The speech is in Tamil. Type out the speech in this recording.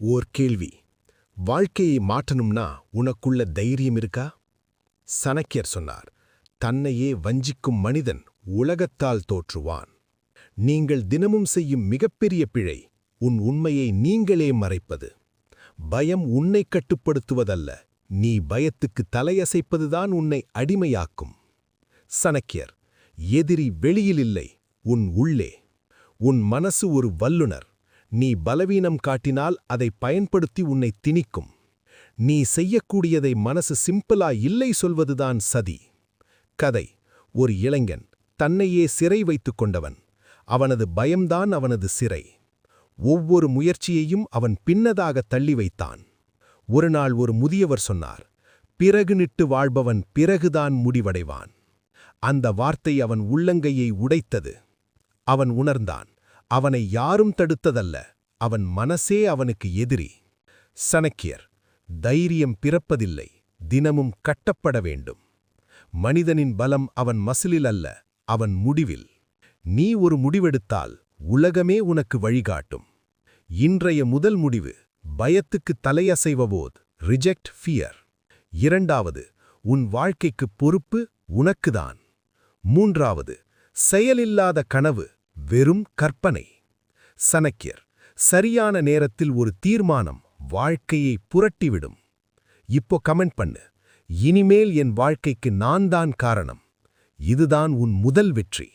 ஓர் கேள்வி. வாழ்க்கையை மாற்றணும்னா உனக்குள்ள தைரியம் இருக்கா? சனக்கியர் சொன்னார் தன்னையே வஞ்சிக்கும் மனிதன் உலகத்தால் தோற்றுவான். நீங்கள் தினமும் செய்யும் மிகப்பெரிய பிழை உன் உண்மையை நீங்களே மறைப்பது. பயம் உன்னை கட்டுப்படுத்துவதல்ல நீ பயத்துக்கு தலையசைப்பதுதான் உன்னை அடிமையாக்கும். சனக்கியர் எதிரி வெளியில் இல்லை உன் உள்ளே. உன் மனசு ஒரு வல்லுனர். நீ பலவீனம் காட்டினால் அதை பயன்படுத்தி உன்னை திணிக்கும். நீ செய்யக்கூடியதை மனசு சிம்பிளா இல்லை சொல்வதுதான் சதி. கதை. ஒரு இளைஞன் தன்னையே சிறை வைத்துக் கொண்டவன். அவனது பயம்தான் அவனது சிறை. ஒவ்வொரு முயற்சியையும் அவன் பின்னதாக தள்ளி வைத்தான். ஒருநாள் ஒரு முதியவர் சொன்னார் பிறகு நிட்டு வாழ்பவன் பிறகுதான் முடிவடைவான். அந்த வார்த்தை அவன் உள்ளங்கையை உடைத்தது. அவன் உணர்ந்தான் அவனை யாரும் தடுத்ததல்ல. அவன் மனசே அவனுக்கு எதிரி. சனக்கியர் தைரியம் பிறப்பதில்லை தினமும் கட்டப்பட வேண்டும். மனிதனின் பலம் அவன் மசிலில் அல்ல அவன் முடிவில். நீ ஒரு முடிவெடுத்தால் உலகமே உனக்கு வழிகாட்டும். இன்றைய முதல் முடிவு பயத்துக்கு தலையசைவபோத் ரிஜெக்ட் ஃபியர் இரண்டாவது உன் வாழ்க்கைக்கு பொறுப்பு உனக்குதான். மூன்றாவது செயலில்லாத கனவு வெறும் கற்பனை. சனக்கியர் சரியான நேரத்தில் ஒரு தீர்மானம் வாழ்க்கையை புரட்டிவிடும். இப்போ கமெண்ட் பண்ணு. இனிமேல் என் வாழ்க்கைக்கு நான் தான் காரணம். இதுதான் உன் முதல் வெற்றி.